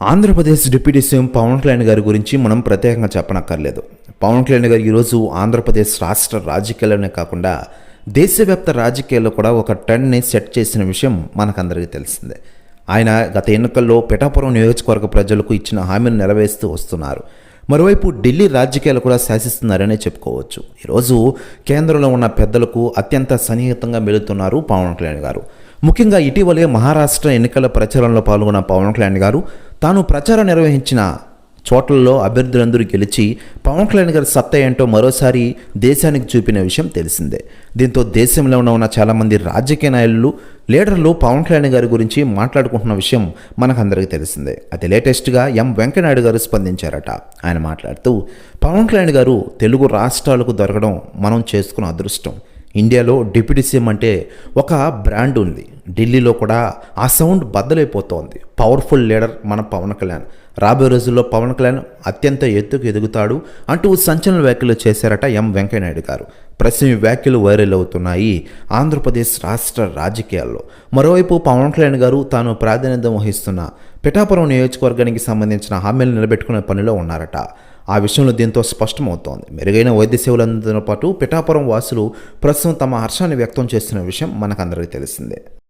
Andhra Pradesh deputy CM Pawan Kalyan గారి గురించి మనం ప్రత్యేకంగా చెప్పనక్కర్లేదు. పవన్ కళ్యాణ్ గారు ఈరోజు ఆంధ్రప్రదేశ్ రాష్ట్ర రాజకీయాల్లోనే కాకుండా దేశవ్యాప్త రాజకీయాల్లో కూడా ఒక ట్రెండ్ని సెట్ చేసిన విషయం మనకందరికీ తెలిసిందే. ఆయన గత ఎన్నికల్లో పిఠాపురం నియోజకవర్గ ప్రజలకు ఇచ్చిన హామీని నెరవేరుస్తూ వస్తున్నారు. మరోవైపు ఢిల్లీ రాజకీయాలు కూడా శాసిస్తున్నారనే చెప్పుకోవచ్చు. ఈరోజు కేంద్రంలో ఉన్న పెద్దలకు అత్యంత సన్నిహితంగా మెలుతున్నారు పవన్ కళ్యాణ్ గారు. ముఖ్యంగా ఇటీవలే మహారాష్ట్ర ఎన్నికల ప్రచారంలో పాల్గొన్న పవన్ కళ్యాణ్ గారు తాను ప్రచారం నిర్వహించిన చోట్లలో అభ్యర్థులందరూ గెలిచి పవన్ కళ్యాణ్ గారి సత్తా ఏంటో మరోసారి దేశానికి చూపిన విషయం తెలిసిందే. దీంతో దేశంలో ఉన్న ఉన్న చాలామంది రాజకీయ నాయకులు లీడర్లు పవన్ కళ్యాణ్ గారి గురించి మాట్లాడుకుంటున్న విషయం మనకందరికీ తెలిసిందే. అది లేటెస్ట్గా ఎం వెంకయ్యనాయుడు గారు స్పందించారట. ఆయన మాట్లాడుతూ పవన్ కళ్యాణ్ గారు తెలుగు రాష్ట్రాలకు దొరకడం మనం చేసుకున్న అదృష్టం. ఇండియాలో డిప్యూటీ సీఎం అంటే ఒక బ్రాండ్ ఉంది. ఢిల్లీలో కూడా ఆ సౌండ్ బద్దలైపోతోంది. పవర్ఫుల్ లీడర్ మన పవన్ కళ్యాణ్. రాబోయే రోజుల్లో పవన్ కళ్యాణ్ అత్యంత ఎత్తుకు ఎదుగుతాడు అంటూ సంచలన వ్యాఖ్యలు చేశారట ఎం వెంకయ్యనాయుడు గారు. ప్రస్తుతం వ్యాఖ్యలు వైరల్ అవుతున్నాయి ఆంధ్రప్రదేశ్ రాష్ట్ర రాజకీయాల్లో. మరోవైపు పవన్ కళ్యాణ్ గారు తాను ప్రాధాన్యత వహిస్తున్న పిఠాపురం నియోజకవర్గానికి సంబంధించిన హామీలు నిలబెట్టుకునే పనిలో ఉన్నారట. ఆ విషయంలో దీంతో స్పష్టమవుతోంది. మెరుగైన వైద్య సేవలు అందించడంతో పాటు పిఠాపురం వాసులు ప్రస్తుతం తమ హర్షాన్ని వ్యక్తం చేస్తున్న విషయం మనకందరికీ తెలిసిందే.